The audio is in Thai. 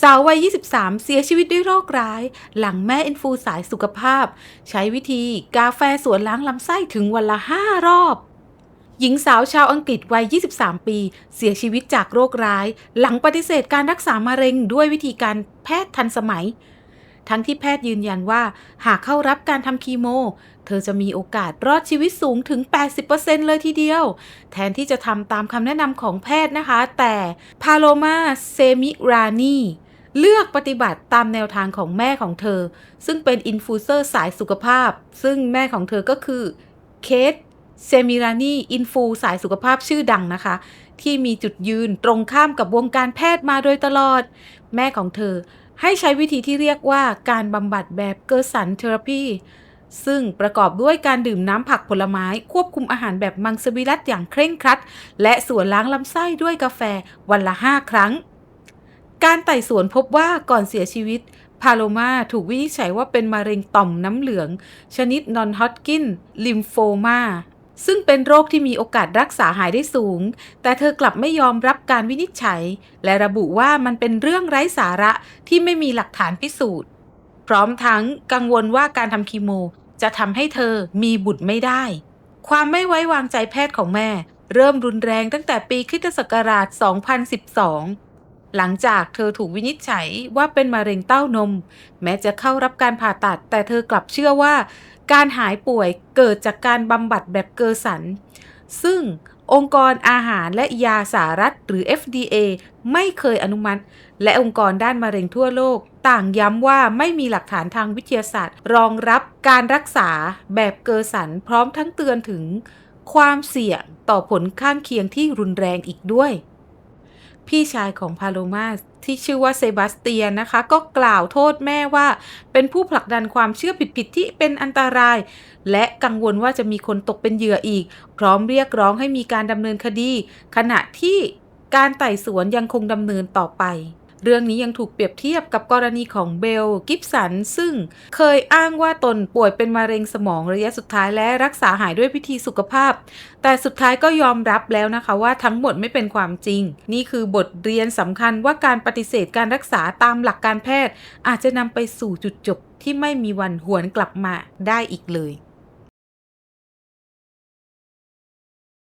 สาววัย 23 เสียชีวิตด้วยโรคร้าย หลังแม่อินฟูสายสุขภาพ ใช้วิธีกาแฟสวนล้างลำไส้ถึงวันละ 5 รอบ หญิงสาวชาวอังกฤษวัย 23 ปี เสียชีวิตจากโรคร้าย หลังปฏิเสธการรักษามะเร็งด้วยวิธีการแพทย์ทันสมัย ทั้งที่แพทย์ยืนยันว่า หากเข้ารับการทำคีโม เธอจะมีโอกาสรอดชีวิตสูงถึง 80%เลยทีเดียว แทนที่จะทำตามคำแนะนำของแพทย์นะคะ แต่พาโลมาเซมิรานี เลือกปฏิบัติตามแนวทางของแม่ของเธอ ซึ่งเป็นอินฟูเซอร์สายสุขภาพ ซึ่งแม่ของเธอก็คือเคทเซมิรานีอินฟูสายสุขภาพชื่อดังนะคะ ที่มีจุดยืนตรงข้ามกับวงการแพทย์มาโดยตลอด แม่ของเธอให้ใช้วิธีที่เรียกว่าการบำบัดแบบเกอร์สันเทอราพีซึ่งประกอบด้วยการดื่มน้ำผักผลไม้ ควบคุมอาหารแบบมังสวิรัตอย่างเคร่งครัด และส่วนล้างลำไส้ด้วยกาแฟวันละ 5 ครั้ง การไต่สวนพบว่าก่อนเสียชีวิต พาโลมาถูกวินิจฉัยว่าเป็นมะเร็งต่อมน้ำเหลือง ชนิดนอนฮอตกินลิมโฟมาซึ่งเป็นโรคที่มีโอกาสรักษาหายได้สูง แต่เธอกลับไม่ยอมรับการวินิจฉัย และระบุว่ามันเป็นเรื่องไร้สาระที่ไม่มีหลักฐานพิสูจน์ พร้อมทั้งกังวลว่าการทำคีโม จะทำให้เธอมีบุตรไม่ได้ ความไม่ไว้วางใจแพทย์ของแม่ เริ่มรุนแรงตั้งแต่ปีคริสตศักราช 2012 หลังจากเธอถูกวินิจฉัยว่าเป็นมะเร็งเต้านม แม้จะเข้ารับการผ่าตัด แต่เธอกลับเชื่อว่า การหายป่วยเกิดจากการบำบัดแบบเกอร์สัน ซึ่งองค์กรอาหารและยาสหรัฐหรือ FDA ไม่เคยอนุมัติ และองค์กรด้านมะเร็งทั่วโลก ต่างย้ำว่าไม่มีหลักฐานทางวิทยาศาสตร์ รองรับการรักษาแบบเกอร์สัน พร้อมทั้งเตือนถึงความเสี่ยงต่อผลข้างเคียงที่รุนแรงอีกด้วย พี่ชายของพาโลมาที่ชื่อว่าเซบาสเตียนนะคะ ก็กล่าวโทษแม่ว่า เป็นผู้ผลักดันความเชื่อผิดๆที่เป็นอันตราย และกังวลว่าจะมีคนตกเป็นเหยื่ออีก พร้อมเรียกร้องให้มีการดำเนินคดี ขณะที่การไต่สวนยังคงดำเนินต่อไป เรื่องนี้ยังถูกเปรียบเทียบกับกรณีของเบล กิฟสัน ซึ่งเคยอ้างว่าตนป่วยเป็นมะเร็งสมองระยะสุดท้ายและรักษาหายด้วยวิธีสุขภาพ แต่สุดท้ายก็ยอมรับแล้วนะคะว่าทั้งหมดไม่เป็นความจริง นี่คือบทเรียนสำคัญว่าการปฏิเสธการรักษาตามหลักการแพทย์ อาจจะนำไปสู่จุดจบที่ไม่มีวันหวนกลับมาได้อีกเลย